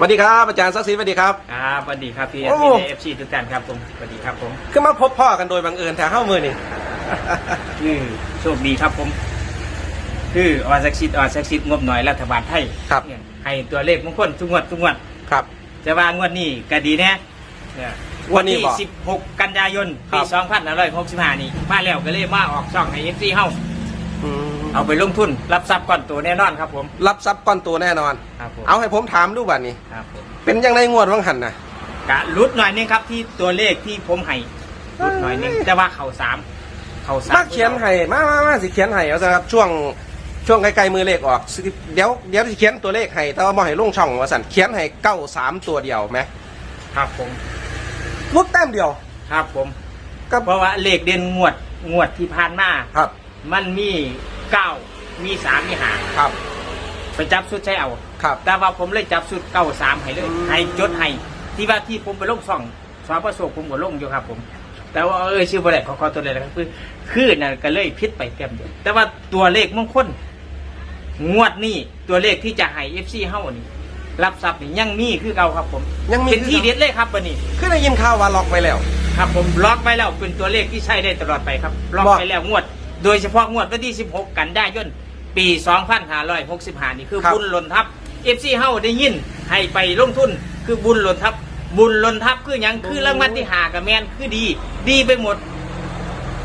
สวัสดีครับอาจารย์ศักดิ์ศรีสวัสดีครับ ครับสวัสดีครับพี่โอ้ พี่เอฟซีทุกท่านครับผมสวัสดีครับผมคือมาพบพ่อกันโดยบังเอิญแถวเข้ามือนี่คือโชคดีครับผม คือออสักชิดออสักชิดงบหน่อยรัฐบาลไทยครับ เนี่ยให้ตัวเลขมงคลทุกงวดทุกงวดครับ จะว่างวดนี้ก็ดีแน่เนี่ยวันนี้ที่บอก16 กันยา ยน ครัปี บ2565 นี่มาแล้วก็เลยมาออกช่องให้เอฟซีเฮาอืม เอาไปลงทุนรับทรัพย์ก่อนตัวแน่นอนครับผม รับทรัพย์ก้อนตัวแน่นอน ครับผมเอาให้ผมถามดูบัดนี้ ครับผมเป็นยังไงงวดวังหันนะกะลุดหน่อยนึงครับที่ตัวเลขที่ผมให้ลุดหน่อยนึงแต่ว่าเขาสามเขาสามมาเขียนให้มามามาสิเขียนให้เอาซะครับช่วงช่วงใกล้ๆมือเลขออกสิเดี๋ยวเดี๋ยวสิเขียนตัวเลขให้แต่ว่าบ่ให้ลงช่องว่าสั่นเขียนให้เก้าสามตัวเดียวไหมครับผมรุดแต้มเดียว ครับผมก็เพราะว่าเลขเด่นงวดงวดที่ผ่านมาครับ มันมี เก้ามีสามมีหาครับ ไปจับชุดใช้เอา ครับ แต่ว่าผมเลยจับชุดเก้าสามให้เลยอืมให้จดให้ ที่ว่าที่ผมไปลงซ่องสวาประสบผมก็ลงอยู่ครับ ผม แต่ว่าเออชื่อบ่ได้ขอขอตัวเลยนะครับคือคือนั่นก็เลยพิษไปเต็มเดียวแต่ว่าตัวเลขมงคลงวดนี้ตัวเลขที่จะให้เอฟซีเฮานี่รับทรัพย์นี่ยังมีคือเก่าครับ ผมยังมีเป็นที่เด็ดเลยครับวันนี้ คือได้ยินข่าวว่าล็อกไปแล้ว ครับผมล็อกไว้แล้วเป็นตัวเลขที่ใช้ได้ตลอดไปครับล็อกบอก ไปแล้วงวด โดยเฉพาะงวดวันที่ 16 กันยายนปี 2565 นี่คือครับ บุญหล่นทับเอฟซีเฮาได้ยินให้ไปลงทุนคือบุญหล่นทับ บุญหล่นทับคือหยังคือรางวัลที่หากับแมนคือดี ดีไปหมด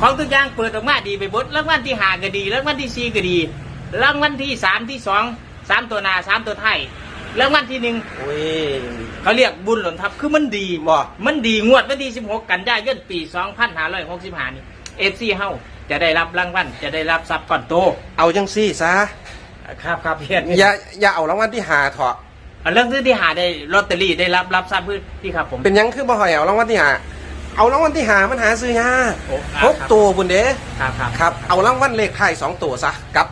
ของทุกอย่างเปิดออกมาดีไปหมดรางวัลที่หาก็ดีรางวัลที่สี่ก็ดีรางวัลที่สามที่สองสามตัวหนาสามตัวไทายรางวัลที่หนึ่ง โอ้ย เขาเรียกบุญหล่นทับคือมันดีบ่มันดีงวดวันที่ 16 กันยายนปี 2565 นี่เอฟซีเฮา จะได้รับรางวัลจะได้รับทรัพย์ก่อนโตเอาจังซี่ซะครับครับเพียรอย่าอย่าเอารางวัลที่หาเถอะเอาเรื่องที่หาได้ลอตเตอรี่ได้รับรับทรัพย์พื้นที่ครับผมเป็นหยังคือบ่หอยเอารางวัลที่หาเอารางวัลที่หามันหาซื้อยากโอ้อ่าหกครับตัวบุญเด้ครับครับครับเอารางวัลเลขท้ายสองตัวซะกับ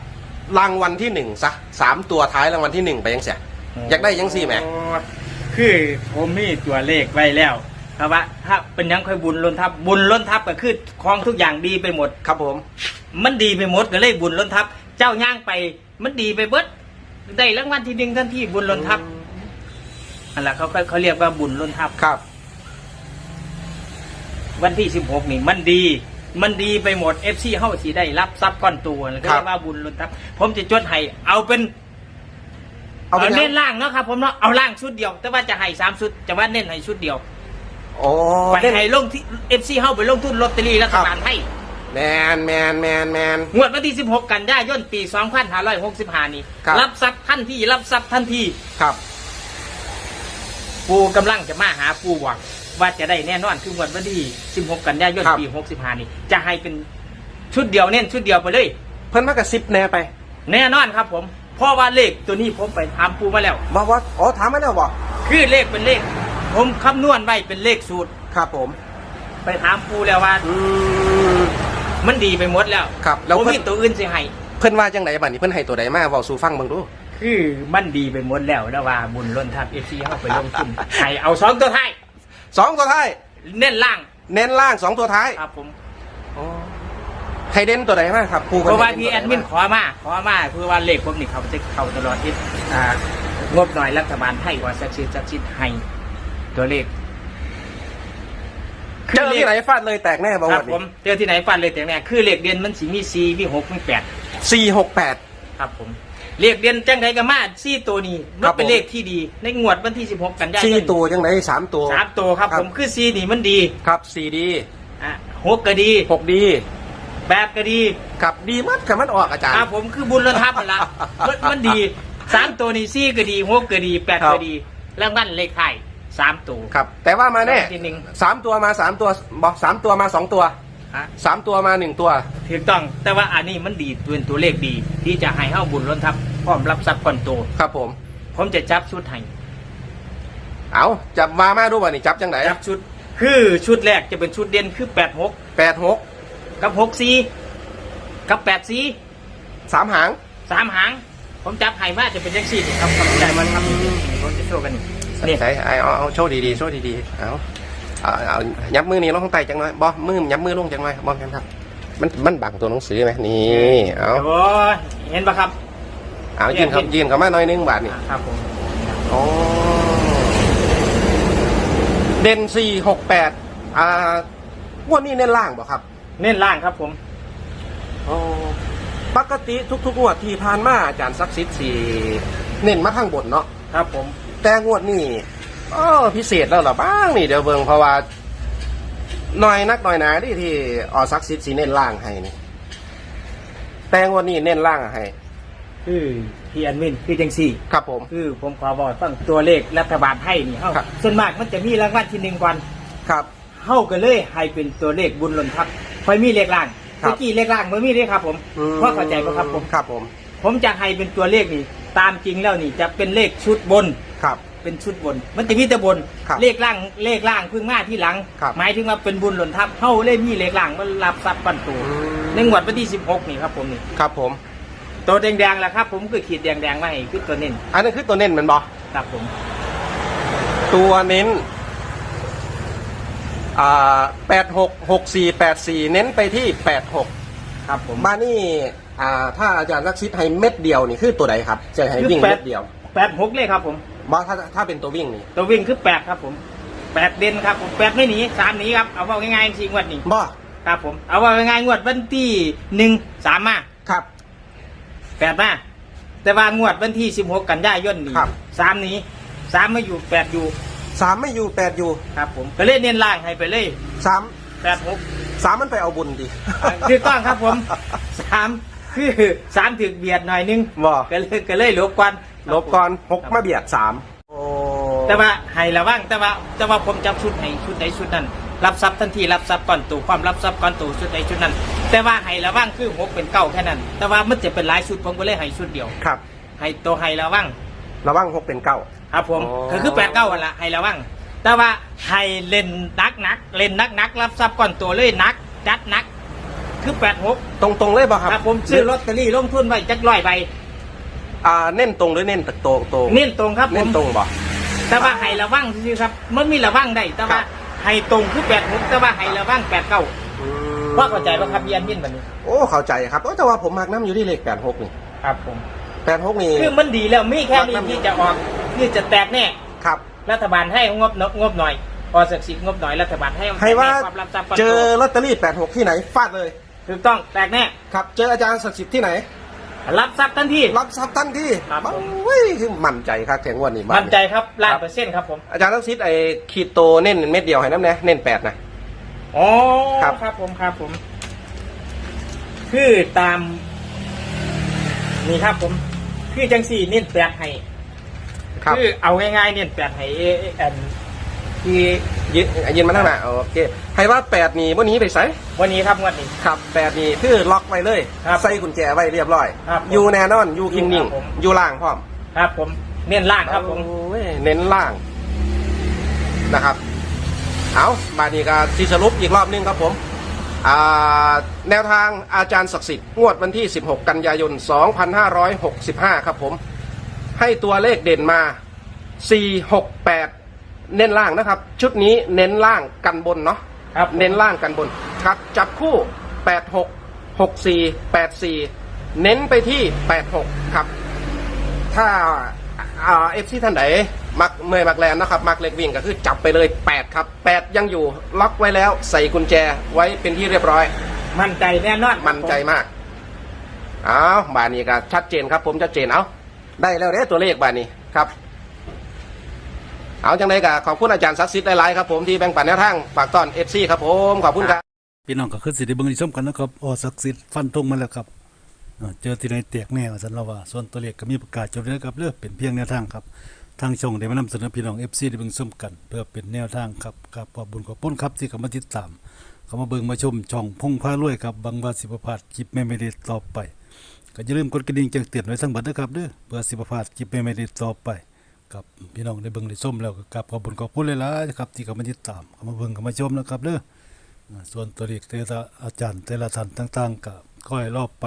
รางวัลที่หนึ่งซะสามตัวท้ายรางวัลที่หนึ่งไปยังเสียอยากได้ยังสี่แหมโอ้คือผมมีตัวเลขไว้แล้ว ครับว่าถ้าเป็นหยังค่อยบุญล้นทับ บุญล้นทับก็คือของทุกอย่างดีไปหมด ครับผม มันดีไปหมดก็เลยบุญล้นทับ เจ้าย่างไป มันดีไปเบิดได้รางวัลที่หนึ่งทันทีบุญล้นทับอันละเขาก็เขาเรียกว่าบุญล้นทับครับ วันที่สิบหกนี่ มันดี มันดีไปหมดเอฟซีเฮาสีได้รับทรัพย์ก้อนตัวแล้วก็ครับเรียกว่าบุญล้นทับ ผมจะจดให้เอาเป็นเอาเป็นเน้นยังล่างเนาะครับผมเนาะเอาล่างชุดเดียว แต่ว่าจะให้สามชุดจะว่าเน้นให้ชุดเดียว โอ้ไปเล่น ให้ลงที่เอฟซีเฮาไปลงทุนลอตเตอรี่รัฐบาลให้แมนแมนแมนแมน งวดวันที่ 16 กันยายนปี 2565 นี้ ครับ รับทรัพย์ทันทีรับทรัพย์ทันทีครับ ปูกำลังจะมาหาปูหวัง ว่าจะได้แน่นอนคืองวดวันที่ 16 กันยายนครับ ปี 65 นี้ จะให้เป็นชุดเดียวเน้นชุดเดียวไปเลย เพิ่นมากระซิบแน่ไปแน่นอนครับผมเพราะว่าเลขตัวนี้ผมไปถามปูมาแล้ว บอกว่าอ๋อถามมาแล้วบอกคือเลขเป็นเลข ผมคำนวณไว้เป็นเลขสูตร ครับผม ไปถามปูแล้วว่า อืม มันดีไปหมดแล้วครับแล้วผมเพิ่น มีตัวอื่นสิให้เพิ่นว่าจังไหนบัดนี้เพิ่นให้ตัวใดมาเว้าสู่ฟังเบิ่งดู คือมันดีไปหมดแล้วนะว่าบุญล้นทับเอฟซีเข้าไปลงทุน ให้เอาสองตัวท้ายสองตัวท้ายเน้นล่างเน้นล่างสองตัวท้ายครับผมให้เด่นตัวใดมากครับครูเพราะว่าพิ่นที่แอให้ดเด่มินตัวขอมาขอมาคือว่าเลขผมนี่เขาจะเข้าตลอดทิศอ่างบหน่อยรัฐบาลไทยว่าสักชิดสักชิดให้ ตัวเลขใดเจอที่ไหนฟาดเลยแตกแน่บ่ควัรับนผนี้มเจอที่ไหนฟันเลยแต่แน่คือเลขเดียนมันสีมีสี่มีหกมีแปดสี่หกแปด ครับผมเลขเดียนจังไดก็มาสี่ตัวนี้มัครันบเป็นผมเลขที่ดีในงวดวันที่สิบหกกันยายนสี่ตัวจังไหนสามตัว สามตัวครับครับ ผมคือสี่นี่มันดีครับสี่ดีอะหกก็ดีหกดีแปดก็ดีครับดีมัดกับมันออกอาจารย์ ครับผมคือบุญระทับนั่นละมันมันดีสามตัวนี่สี่ก็ดีหกก็ดีแปดครัก็บดีแล้วมันเลขไทาย สามตัวครับ แต่ว่ามาแน่ทีหนึ่งสามตัวมาสามตัวบอกสามตัวมาสองตัวฮะสามตัวมาหนึ่งตัวถูกต้อง แต่ว่าอันนี้มันดีเป็นตัวเลขดี ที่จะให้เข้าบุญล้นทับพร้อมรับทรัพย์ก่อนโตครับผม ผมจะจับชุดให้เอาจับมามาดูบ่นี่จับจังไหนจับชุด คือชุดแรกจะเป็นชุดเด่นคือแปดหกแปดหกกับหกสี่กับแปดสี่สามหางสามหาง ผมจับให้มาจะเป็นยังสี่นี่ครับกำลังใจมันครับผมจะโชว์กันนี่ นี่ใช่เอาเอาโชว์ดีๆโชว์ดีๆเอาเอาเอายับมือนี่ลงข้างใต้จังหน่อยบอมือยับมือลงจังหน่อยบอกันครับ มันมันบังตัวหนังสือไหมนี่เอาโอ้ยเห็นปะครับเอายืนเขายืนเขามาหน่อยนึงบาทนี่อ่าครับผมโอ้เด่นสี่หกแปดอ่างวดนี้เน้นล่างบ่ครับเน้นล่างครับผมอ๋อปกติทุกๆงวดที่ผ่านมาอาจารย์ซักซิดสี่เน้นมาทางบนเนาะครับผม แต่งวดนี้อ๋อพิเศษแล้วเหรอบ้างนี่เดี๋ยวเบิ่งเพราะว่าหน่อยนักหน่อยหนาที่ที่ออซักซิดสีเน้นล่างให้นี่แต่งวดนี้เน้นล่างให้คือพี่แอดมินคือจังสี่ ครับผม คือผมขอบอกตั้งตัวเลขรัฐบาลให้นี่เฮาครับ ส่วนมากมันจะมีรางวัลที่หนึ่งก่อนครับ เฮาก็เลยให้เป็นตัวเลขบุญหล่นทับค่อยมีเลขล่างครับ เมื่อกี้เลขล่างบ่มีเลยครับ ผมอืมเพราะเข้าใจป่ะครับผม ครับผม ผมจะให้เป็นตัวเลขนี่ ตามจริงแล้วนี่จะเป็นเลขชุดบน ครับ เป็นชุดบน มันจะมีแต่บน ครับเลขล่างเลขล่างเพิ่งมาที่หลัง ครับ หมายถึงว่าเป็นบุญหล่นทับเฮาเลยมีเลขล่างมันรับทรัพย์ปันตัวในงวดวันที่ 16 นี่ครับผมนี่ครับผม ตัวแดงๆแหละครับผมคือขีดแดงๆมาให้คือตัวเน้นอันนั้นคือตัวเน้นแมันบอครับผมตัวเน้นอ่าแปดหกหกสี่แปดสี่เน้นไปที่แปดหกครับผม มานี่อ่าถ้าอาจารย์รักซิดให้เม็ดเดียวนี่คือตัวใดครับจะให้วิ่งคือแปด เม็ดเดียว แปดหกเลยครับผมบอถ้าถ้าเป็นตัววิ่งนี่ตัววิ่งคือแปดครับผมแปดเด่นครับผมแปดไม่หนีสามหนีครับเอาว่าง่ายๆจริงๆงวันนี้บอครับผมเอาว่าง่ายๆงวดวันที่หนึ่งสามมาครับแปดมาแต่ว่างวดวันที่สิบหกกันยายนนี่ครับ สามหนี้สามมาอยู่แปดอยู่สามไม่อยู่แปดอยู่ครับ ผมก็เลยเน้นล่างให้ไปเลยสามแปดหกสามมันไปเอาบุญดิคือต้องครับผมสามคือสามถึกเบียดหน่อยนึงบ่ก็เลยก็เลยลบกัน ลบก่อนหกมาเบียดสามโอ้แต่ว่าให้ระวังแต่ว่าแต่ว่าผมจับชุดให้ชุดใดชุดนั้น รับทรัพย์ทันทีรับทรัพย์ก่อนตู่ความรับทรัพย์ก่อนตู่ชุดใดชุดนั้น แต่ว่าให้ระวังคือหกเป็นเก้าแค่นั้น แต่ว่ามันจะเป็นหลายชุดผมก็เลยให้ชุดเดียวครับ ให้ตัวให้ระวังระวังหกเป็นเก้าครับผมอ๋อก็คือแปดเก้าวันละให้ระวังแต่ว่าให้เล่นนักนักเล่นนักนักรับทรัพย์ก่อนตัวเลยนักจัดนักคือแปดหกตรงตรงๆเลยป่ะครับครับผมซื้อลอตเตอรี่ลงทุนไว้จักร้อยใบ อ่าเน้นตรงหรือเน้นตะโตรงตรงเน้นตรงครับผเน้นมตรงบ่ แต่ว่าให้ระวังซื่อๆครับ มันมีระวังได้แต่ว่าครับ ให้ตรงคือแปดหกแต่ว่าให้ระวังแปดเก้าอืมว่าเข้าใจป่ะครับเยียนยินแบบนี้โอ้เข้าใจครับโอ้แต่ว่าผมมักน้ำอยู่ที่เลขแปดหกนี่ครับผม แปดหกนี่ คือมันดีแล้วมีแค่นี้ที่จะออกนี่จะแตกแน่ ครับ รัฐบาลให้งบงบหน่อยพอสักสิบงบหน่อยรัฐบาลให้ให้ว่าความรับทรัพย์ก่อนเจอตัวลอตเตอรี่แปดหกที่ไหนฟาดเลย ถูกต้องแตกแน่ ครับ เจออาจารย์ศักดิ์สิทธิ์ที่ไหน รับทรัพย์ทันที รับทรัพย์ทันทีครับผมเว้ยคือมั่นใจครับแข่งวันนี้บ้ามั่นใจครับล้านเปอร์เซ็นต์ครับผมอาจารย์ศักดิ์สิทธิ์ไอ้ขีดโตเน้นเม็ดเดียวให้น้ำแน่เน้นแปดนะ อ๋อครับ ครับผมครับผม คือตาม นี่ครับผม คือจังสี่เน้นแปดให้ ครับ คือเอาง่ายๆเน้นแปดให้เอเอแอนที่ ยืนยืนมาทั้งหน้าโอเคให้ว่าแปดนี่วันนี้ไปใส่วันนี้ครับงวันนี้ ครับแปดนี่คือล็อกไว้เลย ครับใส่กุญแจไว้เรียบร้อยครับผมอยู่แน่นอนอยู่คิงนิ่งครับผม อยู่ล่างพร้อมครับ ผมเน้นล่างครับผมโอ้ยเน้นล่างนะครับ เอาบาดนี้ก็ที่สรุปอีกรอบนึงครับผมอ่าแนวทางอาจารย์ศักดิ์สิทธิ์งวดวันที่ 16 กันยายน 2565 ครับผม ให้ตัวเลขเด่นมา 468 เน้นล่างนะครับ ชุดนี้เน้นล่างกันบนเนาะครับผมเน้นล่างกันบนครับจับคู่ 86 64 84 เน้นไปที่ 86 ครับ ถ้าอ่าเอฟซีท่านไหนมักเมย์มักแลนนะครับ มักเล็กวิ่งก็คือจับไปเลย 8 ครับ 8 ยังอยู่ล็อกไว้แล้วใส่กุญแจไว้เป็นที่เรียบร้อย มั่นใจแน่นอนมั่นใจมากเอาบานนี้ก็ชัดเจนครับ ผมชัดเจนเอาได้แล้วเด้อตัวเลขบานนี้ครับ เอาจังไดก็ขอบคุณอาจารย์ศักดิ์สิทธิ์หลายๆครับผมที่แบ่งปันแนวทางฝากต้อนเอฟซีครับผมขอบคุณครับพี่น้องก็คือสิได้เบิ่งได้ชมกันนะครับอศักดิ์สิทธิ์ฟันธงมาแล้วครับเอ่อเจอที่ไหนแตกแน่ว่าซั่นเราว่าส่วนตัวเลขก็มีประกาศจบแล้วครับเลือกเป็นเพียงแนวทางครับทางช่องได้มานำเสนอพี่น้อง FC ได้เบิ่งชมกัน เพื่อเป็นแนวทางครับครับขอบบุญขอบปุ้นครับที่เข้ามาติดตามเข้ามาเบิ่งมาชมช่องพงพารวยครับบางว่าสิบพลาดคลิปแม่ไม่ได้ต่อไป ก็อย่าลืมกดกระดิ่งแจ้งเตือนไว้ทั้งบัดนะครับเด้อเพื่อสิบพลาดคลิปแม่ไม่ได้ต่อไป ครับพี่น้องได้เบิ่งได้ชมแล้วก็กราบขอบบุญขอบคุณหลายๆครับ ที่เขามาติดตามเขามาเบิ่งเขามาชมนะครับเด้ออ่าส่วนตัวเลขแต่ละอาจารย์แต่ละท่านต่าง ๆ ก็ค่อยรอบไป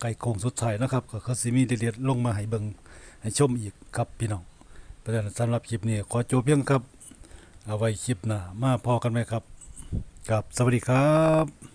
ไก่โคงสุดท้ายนะครับ ก็คือสิมีเด็ดๆลงมาให้เบิ่งให้ชมอีกครับพี่น้องเพระฉะนั้นสำหรับคลิปนี้ขอจบเพียงครับ เอาไว้คลิปหน้ามาพอกันไหมครับกับสวัสดีครับ